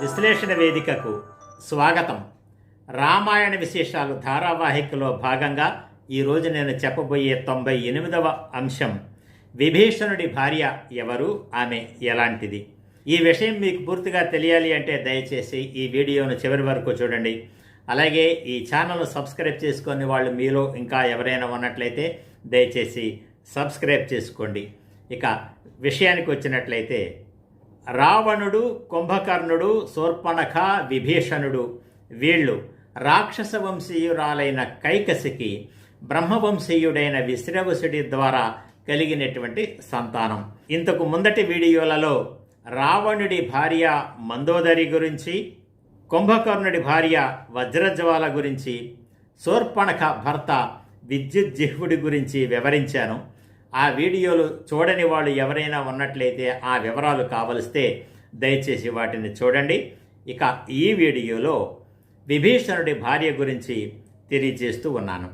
విశ్లేషణ వేదికకు స్వాగతం. రామాయణ విశేషాలు ధారావాహికలో భాగంగా ఈరోజు నేను చెప్పబోయే తొంభై ఎనిమిదవ అంశం విభీషణుడి భార్య ఎవరు ఆమె ఎలాంటిది? ఈ విషయం మీకు పూర్తిగా తెలియాలి అంటే దయచేసి ఈ వీడియోను చివరి వరకు చూడండి. అలాగే ఈ ఛానల్ సబ్స్క్రైబ్ చేసుకుని వాళ్ళు మీలో ఇంకా ఎవరైనా ఉన్నట్లయితే దయచేసి సబ్స్క్రైబ్ చేసుకోండి. ఇక విషయానికి వచ్చినట్లయితే రావణుడు కుంభకర్ణుడు శూర్పణఖ విభీషణుడు. వీళ్ళు రాక్షస వంశీయురాలైన కైకసికి బ్రహ్మవంశీయుడైన విశ్రవసుడి ద్వారా కలిగినటువంటి సంతానం. ఇంతకు ముందటి వీడియోలలో రావణుడి భార్య మందోదరి గురించి కుంభకర్ణుడి భార్య వజ్రజ్వాల గురించి శూర్పణఖ భర్త విద్యుజ్జిహ్వుడి గురించి వివరించాను. ఆ వీడియోలు చూడని వాళ్ళు ఎవరైనా ఉన్నట్లయితే ఆ వివరాలు కావలిస్తే దయచేసి వాటిని చూడండి. ఇక ఈ వీడియోలో విభీషణుడి భార్య గురించి తెలియజేస్తూ ఉన్నాను.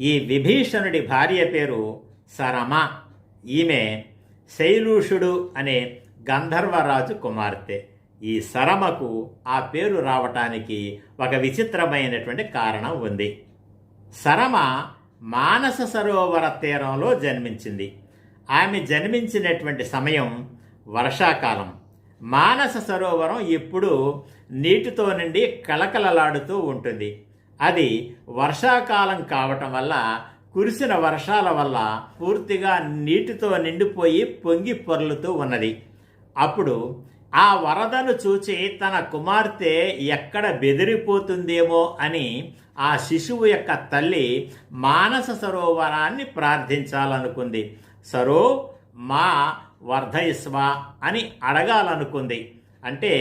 ఈ విభీషణుడి భార్య పేరు సరమ. ఈమె శైలూషుడు అనే గంధర్వరాజు కుమార్తె. ఈ సరమకు ఆ పేరు రావటానికి ఒక విచిత్రమైనటువంటి కారణం ఉంది. సరమ మానస సరోవర తీరంలో జన్మించింది. ఆమె జన్మించినటువంటి సమయం వర్షాకాలం. మానస సరోవరం ఎప్పుడూ నీటితో నిండి కళకళలాడుతూ ఉంటుంది. అది వర్షాకాలం కావటం వల్ల కురిసిన వర్షాల వల్ల పూర్తిగా నీటితో నిండిపోయి పొంగి పొర్లుతూ ఉన్నది. అప్పుడు ఆ వరదను చూచి తన కుమార్తె ఎక్కడ బెదిరిపోతుందేమో అని ఆ శిశువు యొక్క తల్లి మానస సరోవరాన్ని ప్రార్థించాలనుకుంది. సరో మా వర్ధయస్వ అని అడగాలనుకుంది. అంటే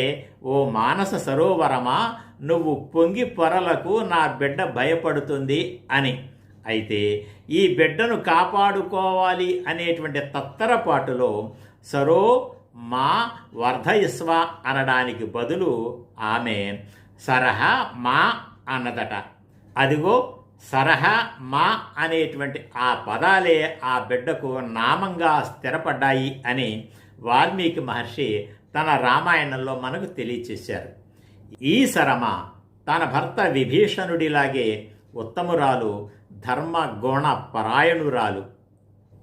ఓ మానస సరోవరమా నువ్వు పొంగి పొరలకు నా బిడ్డ భయపడుతుంది అని. అయితే ఈ బిడ్డను కాపాడుకోవాలి అనేటువంటి తత్తరపాటులో సరో మా వర్ధయస్వ అనడానికి బదులు ఆమె సరహ మా అన్నదట. అదిగో సరహ మా అనేటువంటి ఆ పదాలే ఆ బిడ్డకు నామంగా స్థిరపడ్డాయి అని వాల్మీకి మహర్షి తన రామాయణంలో మనకు తెలియచేశారు. ఈ సరమ తన భర్త విభీషణుడిలాగే ఉత్తమురాలు ధర్మ గుణ పరాయణురాలు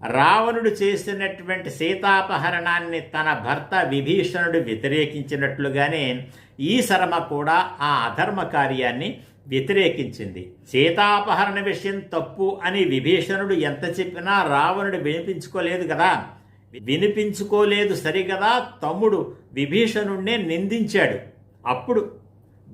రావణుడు చేసినటువంటి సీతాపహరణాన్ని తన భర్త విభీషణుడు వ్యతిరేకించినట్లుగానే ఈ శరమ కూడా ఆ అధర్మ కార్యాన్ని వ్యతిరేకించింది. సీతాపహరణ విషయం తప్పు అని విభీషణుడు ఎంత చెప్పినా రావణుడు వినిపించుకోలేదు కదా. వినిపించుకోలేదు సరిగదా తమ్ముడు విభీషణుడినే నిందించాడు. అప్పుడు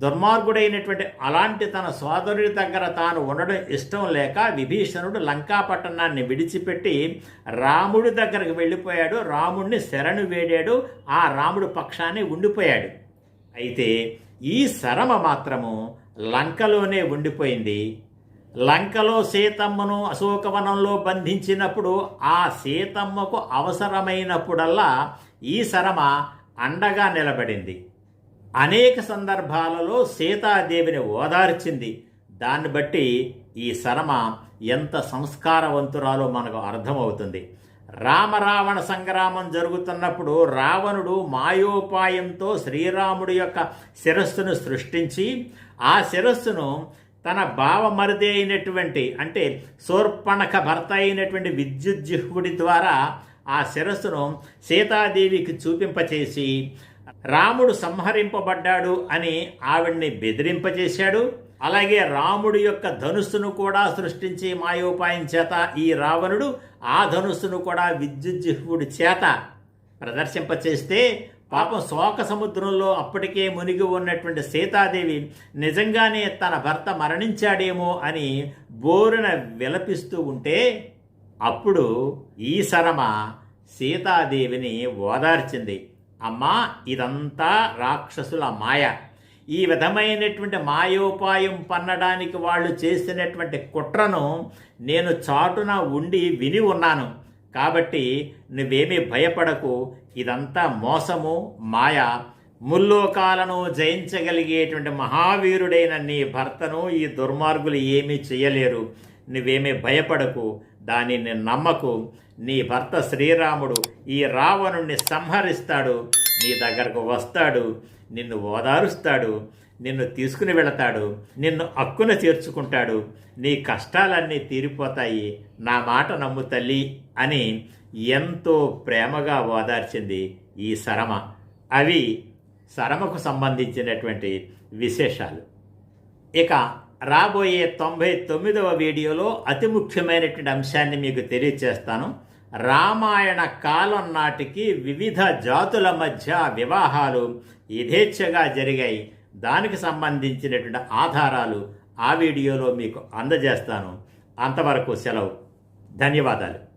దుర్మార్గుడైనటువంటి అలాంటి తన సోదరుడి దగ్గర తాను ఉండడం ఇష్టం లేక విభీషణుడు లంకాపట్టణాన్ని విడిచిపెట్టి రాముడి దగ్గరకు వెళ్ళిపోయాడు. రాముడిని శరణు వేడాడు. ఆ రాముడు పక్షాన్ని ఉండిపోయాడు. అయితే ఈ శరమ మాత్రము లంకలోనే ఉండిపోయింది. లంకలో సీతమ్మను అశోకవనంలో బంధించినప్పుడు ఆ సీతమ్మకు అవసరమైనప్పుడల్లా ఈ శరమ అండగా నిలబడింది. అనేక సందర్భాలలో సీతాదేవిని ఓదార్చింది. దాన్ని బట్టి ఈ శరమ ఎంత సంస్కారవంతురాలో మనకు అర్థమవుతుంది. రామరావణ సంగ్రామం జరుగుతున్నప్పుడు రావణుడు మాయోపాయంతో శ్రీరాముడి యొక్క శిరస్సును సృష్టించి ఆ శిరస్సును తన బావమరిది అయినటువంటి అంటే శూర్పణక భర్త అయినటువంటి విద్యుజ్జిహ్వుడి ద్వారా ఆ శిరస్సును సీతాదేవికి చూపింపచేసి రాముడు సంహరింపబడ్డాడు అని ఆవిడ్ని బెదిరింపచేశాడు. అలాగే రాముడి యొక్క ధనుస్సును కూడా సృష్టించి మాయోపాయం చేత ఈ రావణుడు ఆ ధనుస్సును కూడా విద్యుజ్జిహ్వుడి చేత ప్రదర్శింపచేస్తే పాపం శోక సముద్రంలో అప్పటికే మునిగి ఉన్నటువంటి సీతాదేవి నిజంగానే తన భర్త మరణించాడేమో అని బోరున విలపిస్తూ ఉంటే అప్పుడు ఈ శరమ సీతాదేవిని ఓదార్చింది. అమ్మా ఇదంతా రాక్షసుల మాయ. ఈ విధమైనటువంటి మాయోపాయం పన్నడానికి వాళ్ళు చేసినటువంటి కుట్రను నేను చాటున ఉండి విని ఉన్నాను. కాబట్టి నువ్వేమీ భయపడకు ఇదంతా మోసము మాయ. ముల్లోకాలను జయించగలిగేటువంటి మహావీరుడైన నీ భర్తను ఈ దుర్మార్గులు ఏమీ చేయలేరు. నువ్వేమీ భయపడకు దానిని నమ్మకు. నీ భర్త శ్రీరాముడు ఈ రావణుణ్ణి సంహరిస్తాడు. నీ దగ్గరకు వస్తాడు. నిన్ను ఓదారుస్తాడు. నిన్ను తీసుకుని వెళతాడు. నిన్ను అక్కున చేర్చుకుంటాడు. నీ కష్టాలన్నీ తీరిపోతాయి. నా మాట నమ్ము తల్లి అని ఎంతో ప్రేమగా ఓదార్చింది ఈ సరమ అవి సరమకు సంబంధించినటువంటి విశేషాలు. ఇక రాబోయే తొంభై తొమ్మిదవ వీడియోలో అతి ముఖ్యమైనటువంటి అంశాన్ని మీకు తెలియచేస్తాను. రామాయణ కాలం నాటికి వివిధ జాతుల మధ్య వివాహాలు యథేచ్ఛగా జరిగాయి. దానికి సంబంధించినటువంటి ఆధారాలు ఆ వీడియోలో మీకు అందజేస్తాను. అంతవరకు సెలవు. ధన్యవాదాలు.